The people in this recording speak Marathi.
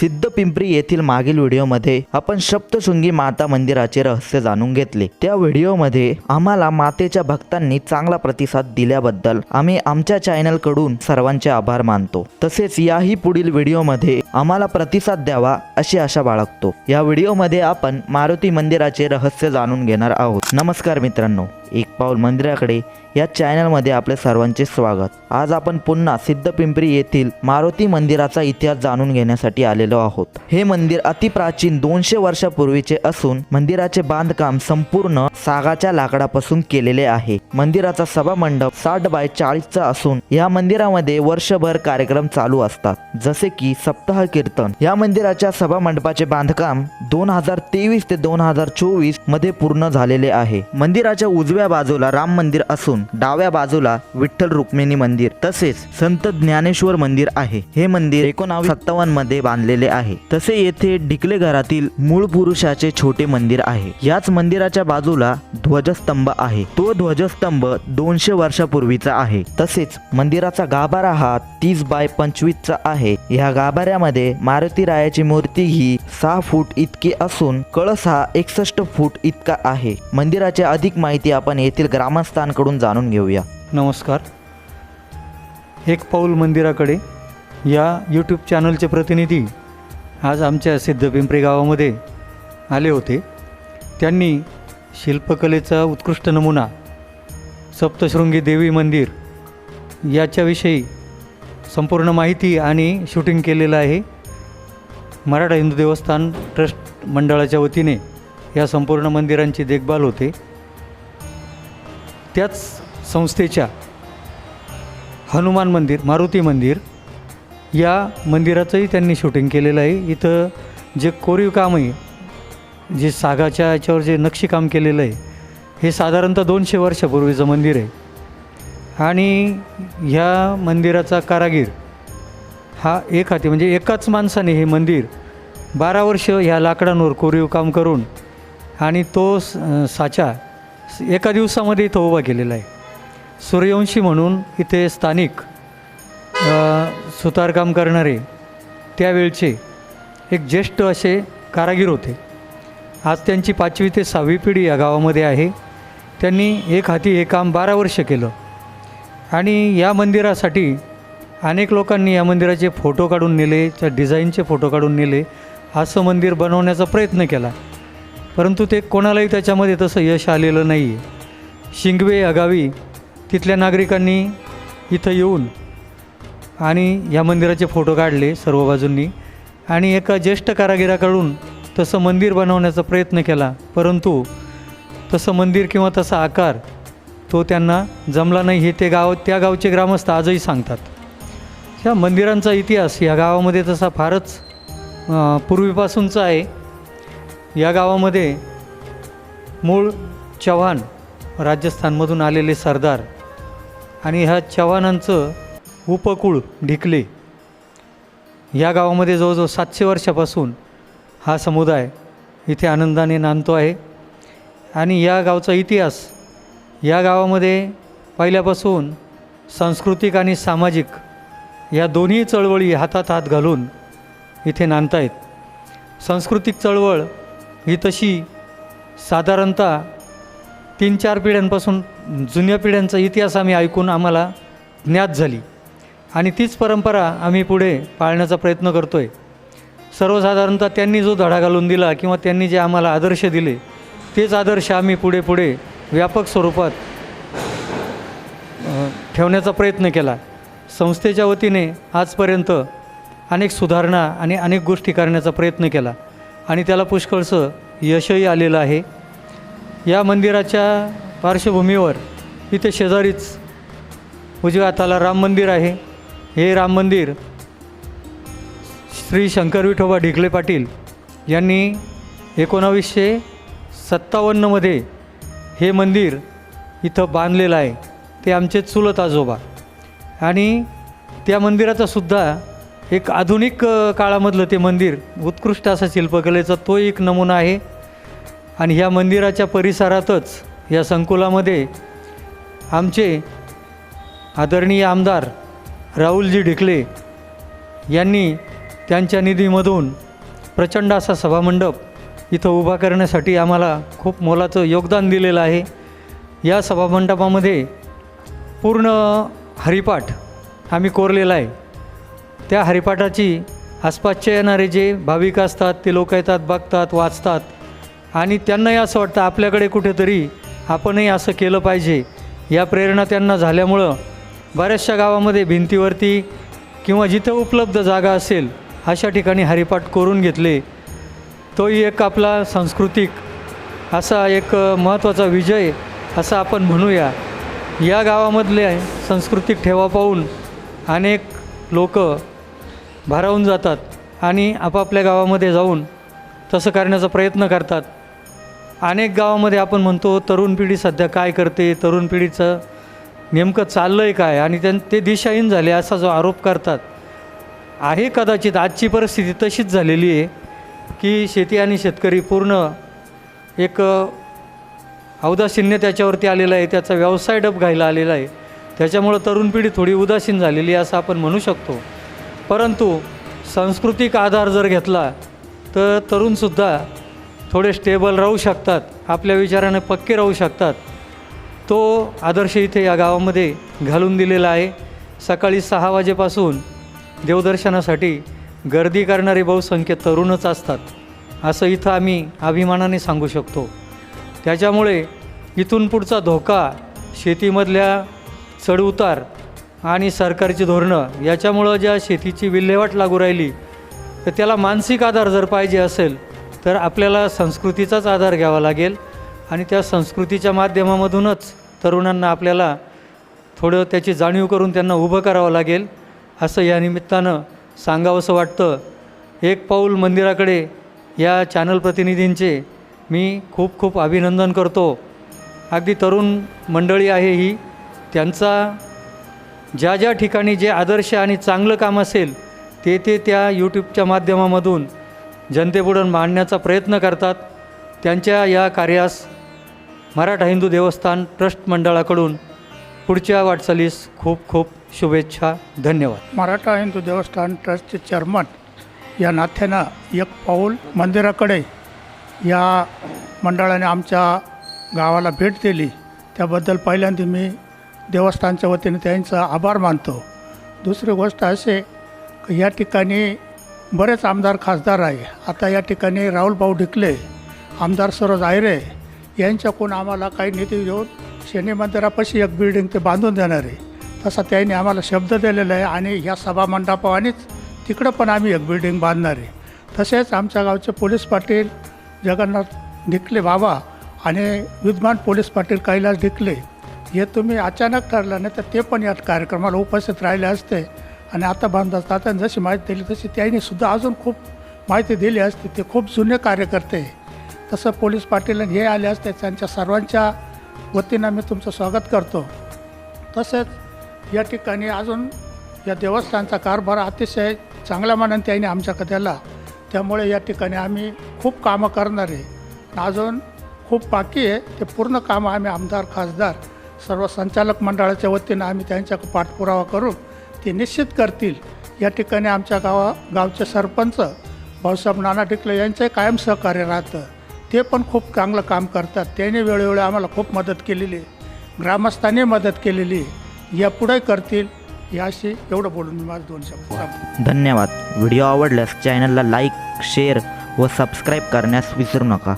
सिद्धपिंपरी येथील मागील व्हिडिओमध्ये आपण सप्तशृंगी माता मंदिराचे रहस्य जाणून घेतले. त्या व्हिडिओमध्ये आम्हाला मातेच्या भक्तांनी चांगला प्रतिसाद दिल्याबद्दल आम्ही आमच्या चॅनलकडून सर्वांचे आभार मानतो. तसेच याही पुढील व्हिडिओमध्ये आम्हाला प्रतिसाद द्यावा अशी आशा बाळगतो. या व्हिडिओमध्ये आपण मारुती मंदिराचे रहस्य जाणून घेणार आहोत. नमस्कार मित्रांनो एक पाऊल मंदिराकडे या चॅनलमध्ये आपले सर्वांचे स्वागत. आज आपण पुन्हा सिद्धपिंपरी येथील मारुती मंदिराचा इतिहास जाणून घेण्यासाठी आलेलो आहोत. हे मंदिर अतिप्राचीन दोनशे वर्षापूर्वीचे असून मंदिराचे बांधकाम संपूर्ण सागाच्या लाकडापासून केलेले आहे. मंदिराचा सभा मंडप साठ बाय चाळीसचा असून या मंदिरामध्ये वर्षभर कार्यक्रम चालू असतात. जसे की सप्ताह कीर्तन. या मंदिराच्या सभा मंडपाचे बांधकाम दोन हजार तेवीस ते दोन हजार चोवीसमध्ये पूर्ण झालेले आहे. मंदिराच्या उजव्या बाजूला राम मंदिर असून डाव्या बाजूला विठ्ठल रुक्मिणी मंदिर तसेच संत ज्ञानेश्वर मंदिर आहे. हे मंदिर एकोणावीस सत्तावन्नमध्ये बांधलेले आहे. तसे येथे ढिकले घरातील मूळ पुरुषाचे छोटे मंदिर आहे. याच मंदिराच्या बाजूला ध्वजस्तंभ आहे. तो ध्वजस्तंभ दोनशे वर्षापूर्वीचा आहे. तसेच मंदिराचा गाभारा हा तीस बाय पंचवीसचा आहे. या गाभाऱ्यामध्ये मारुती रायाची मूर्ती ही सहा फूट इतकी असून कळस हा एकसष्ट फूट इतका आहे. मंदिराची अधिक माहिती आपण येथील ग्रामस्थांकडून जाणून घेऊया. नमस्कार. एक पाऊल मंदिराकडे या यूट्यूब चॅनलचे प्रतिनिधी आज आमच्या सिद्धपिंपरी गावामध्ये आले होते. त्यांनी शिल्पकलेचा उत्कृष्ट नमुना सप्तशृंगी देवी मंदिर याच्याविषयी संपूर्ण माहिती आणि शूटिंग केलेलं आहे. मराठा हिंदू देवस्थान ट्रस्ट मंडळाच्या वतीने या संपूर्ण मंदिरांची देखभाल होते. त्याच संस्थेच्या हनुमान मंदिर मारुती मंदिर या मंदिराचंही त्यांनी शूटिंग केलेलं आहे. इथं जे कोरीव काम आहे जे सागाच्या याच्यावर जे नक्षीकाम केलेलं आहे हे साधारणतः दोनशे वर्षापूर्वीचं मंदिर आहे. आणि ह्या मंदिराचा कारागीर हा एक हाती म्हणजे एकाच माणसाने हे मंदिर बारा वर्ष ह्या लाकडांवर कोरीव काम करून आणि तो साचा एका दिवसामध्ये इथं उभा केलेला आहे. सूर्यवंशी म्हणून इथे स्थानिक सुतारकाम करणारे त्यावेळचे एक ज्येष्ठ असे कारागीर होते. आज त्यांची पाचवी ते सहावी पिढी या गावामध्ये आहे. त्यांनी एक हाती हे काम बारा वर्ष केलं. आणि या मंदिरासाठी अनेक लोकांनी या मंदिराचे फोटो काढून नेले त्या डिझाईनचे फोटो काढून नेले असं मंदिर बनवण्याचा प्रयत्न केला. परंतु ते कोणालाही त्याच्यामध्ये तसं यश आलेलं नाही आहे शिंगवे या गावी तिथल्या नागरिकांनी इथं येऊन आणि या मंदिराचे फोटो काढले सर्व बाजूंनी. आणि एका ज्येष्ठ कारागिराकडून तसं मंदिर बनवण्याचा प्रयत्न केला. परंतु तसं मंदिर किंवा तसा आकार तो त्यांना जमला नाही हे ते गाव त्या गावचे ग्रामस्थ आजही सांगतात. ह्या मंदिरांचा इतिहास या गावामध्ये तसा फारच पूर्वीपासूनचा आहे. या गावामध्ये मूळ चव्हाण राजस्थानमधून आलेले सरदार आणि ह्या चव्हाणांचं उपकुळ ढिकले. या गावामध्ये जवळजवळ सातशे वर्षापासून हा समुदाय इथे आनंदाने नांदतो आहे. आणि या गावचा इतिहास या गावामध्ये पहिल्यापासून सांस्कृतिक आणि सामाजिक या दोन्ही चळवळी हातात हात घालून इथे नांदतायत. सांस्कृतिक चळवळ ही तशी साधारणतः तीन चार पिढ्यांपासून जुन्या पिढ्यांचा इतिहास आम्ही ऐकून आम्हाला ज्ञात झाली. आणि तीच परंपरा आम्ही पुढे पाळण्याचा प्रयत्न करतो आहे सर्वसाधारणतः त्यांनी जो धडा घालून दिला किंवा त्यांनी जे आम्हाला आदर्श दिले तेच आदर्श आम्ही पुढे पुढे व्यापक स्वरूपात ठेवण्याचा प्रयत्न केला. संस्थेच्या वतीने आजपर्यंत अनेक सुधारणा आणि अनेक गोष्टी करण्याचा प्रयत्न केला आणि त्याला पुष्कळसं यशही आलेलं आहे. या मंदिराच्या पार्श्वभूमीवर इथे शेजारीच उजव्या हाताला राम मंदिर आहे. हे राम मंदिर श्री शंकर विठोबा ढिकले पाटील यांनी एकोणावीसशे सत्तावन्नमध्ये हे मंदिर इथं बांधलेलं आहे. ते आमचे चुलत आजोबा. आणि त्या मंदिराचा सुद्धा एक आधुनिक काळामधलं ते मंदिर उत्कृष्ट असा शिल्पकलेचा तो एक नमुना आहे. आणि ह्या मंदिराच्या परिसरातच या संकुलामध्ये आमचे आदरणीय आमदार राहुलजी ढिकले यांनी त्यांच्या निधीमधून प्रचंड असा सभामंडप इथं उभा करण्यासाठी आम्हाला खूप मोलाचं योगदान दिलेलं आहे. या सभामंडपामध्ये पूर्ण हरिपाठ आम्ही कोरलेला आहे. त्या हरिपाठाची आसपासचे येणारे जे भाविक असतात ते लोक येतात बघतात वाचतात आणि त्यांनाही असं वाटतं आपल्याकडे कुठेतरी आपणही असं केलं पाहिजे. या प्रेरणा त्यांना झाल्यामुळं बऱ्याचशा गावामध्ये भिंतीवरती किंवा जिथं उपलब्ध जागा असेल अशा ठिकाणी हरिपाठ करून घेतले तोही एक आपला सांस्कृतिक असा एक महत्त्वाचा विजय असा आपण म्हणूया. या गावामधले सांस्कृतिक ठेवा पाहून अनेक लोक भारावून जातात आणि आपापल्या गावामध्ये जाऊन तसं करण्याचा प्रयत्न करतात. अनेक गावामध्ये आपण म्हणतो तरुण पिढी सध्या काय करते? तरुण पिढीचं नेमकं चाललं आहे काय? आणि त्यां ते दिशाहीन झाले असा जो आरोप करतात. आहे कदाचित आजची परिस्थिती तशीच झालेली आहे की शेती आणि शेतकरी पूर्ण एक औदासीन्य त्याच्यावरती आलेलं आहे त्याचा व्यवसाय डब घायला आलेला आहे. त्याच्यामुळं तरुण पिढी थोडी उदासीन झालेली आहे असं आपण म्हणू शकतो. परंतु सांस्कृतिक आधार जर घेतला तर तरुणसुद्धा थोडे स्टेबल राहू शकतात आपल्या विचाराने पक्के राहू शकतात. तो आदर्श इथे या गावामध्ये घालून दिलेला आहे. सकाळी सहा वाजेपासून देवदर्शनासाठी गर्दी करणारे बहुसंख्य तरुणच असतात. असं इथं आम्ही अभिमानाने सांगू शकतो. त्याच्यामुळे इथून पुढचा धोका शेतीमधल्या चढउतार आणि सरकारची धोरणं याच्यामुळं ज्या शेतीची विल्हेवाट लागू राहिली तर त्याला मानसिक आधार जर पाहिजे असेल तर आपल्याला संस्कृतीचाच आधार घ्यावा लागेल. आणि त्या संस्कृतीच्या माध्यमामधूनच तरुणांना आपल्याला थोडं त्याची जाणीव करून त्यांना उभं करावं लागेल असं या निमित्तानं सांगावंसं वाटतं. एक पाऊल मंदिराकडे या चॅनल प्रतिनिधींचे मी खूप खूप अभिनंदन करतो. अगदी तरुण मंडळी आहे ही. त्यांचा ज्या ज्या ठिकाणी जे आदर्श आणि चांगलं काम असेल ते ते त्या यूट्यूबच्या माध्यमामधून जनतेपुढं मांडण्याचा प्रयत्न करतात. त्यांच्या या कार्यास मराठा हिंदू देवस्थान ट्रस्ट मंडळाकडून पुढच्या वाटचालीस खूप खूप शुभेच्छा धन्यवाद. मराठा हिंदू देवस्थान ट्रस्टचे चेअरमन या नात्यानं एक पाऊल मंदिराकडे या मंडळाने आमच्या गावाला भेट दिली. त्याबद्दल पहिल्यांदा मी देवस्थानच्या वतीने त्यांचा आभार मानतो. दुसरी गोष्ट असे की या ठिकाणी बरेच आमदार खासदार आहे. आता या ठिकाणी राहुल भाऊ ढिकले आमदार सरोज आयरे यांच्याकडून आम्हाला काही निधी देऊन शनी मंदिरापाशी एक बिल्डिंग ते बांधून देणार आहे. तसा त्यांनी आम्हाला शब्द दिलेला आहे आणि ह्या सभा तिकडं पण आम्ही एक बिल्डिंग बांधणार आहे. तसेच आमच्या गावचे पोलीस पाटील जगन्नाथ ढिकले बाबा आणि विद्यमान पोलीस पाटील कैलास ढिकले हे तुम्ही अचानक ठरलं नाही तर ते पण या कार्यक्रमाला उपस्थित राहिले असते. आणि आता बांधतात तात्याने जशी माहिती दिली तशी त्यांनी सुद्धा अजून खूप माहिती दिली असती. ते खूप जुने कार्यकर्ते. तसं पोलीस पाटील हे आले असते त्यांच्या सर्वांच्या वतीनं मी तुमचं स्वागत करतो. तसेच या ठिकाणी अजून या देवस्थानचा कारभार अतिशय चांगल्या मानाने त्यांनी आमच्याकडे दिला. त्यामुळे या ठिकाणी आम्ही खूप कामं करणार आहे. अजून खूप बाकी आहे. ते पूर्ण कामं आम्ही आमदार खासदार सर्व संचालक मंडळाच्या वतीनं आम्ही त्यांच्या पाठपुरावा करून ते निश्चित करतील. या ठिकाणी आमच्या गावा गावचे सरपंच भाऊसाहेब नाना टिकले यांचंही कायम सहकार्य राहतं. ते पण खूप चांगलं काम करतात. त्याने वेळोवेळी आम्हाला खूप मदत केलेली. आहे ग्रामस्थांनी मदत केलेली. आहे यापुढे करतील. याशी एवढं बोलून मी माझं दोन शब्द धन्यवाद. व्हिडिओ आवडल्यास चॅनलला लाईक शेअर व सबस्क्राईब करण्यास विसरू नका.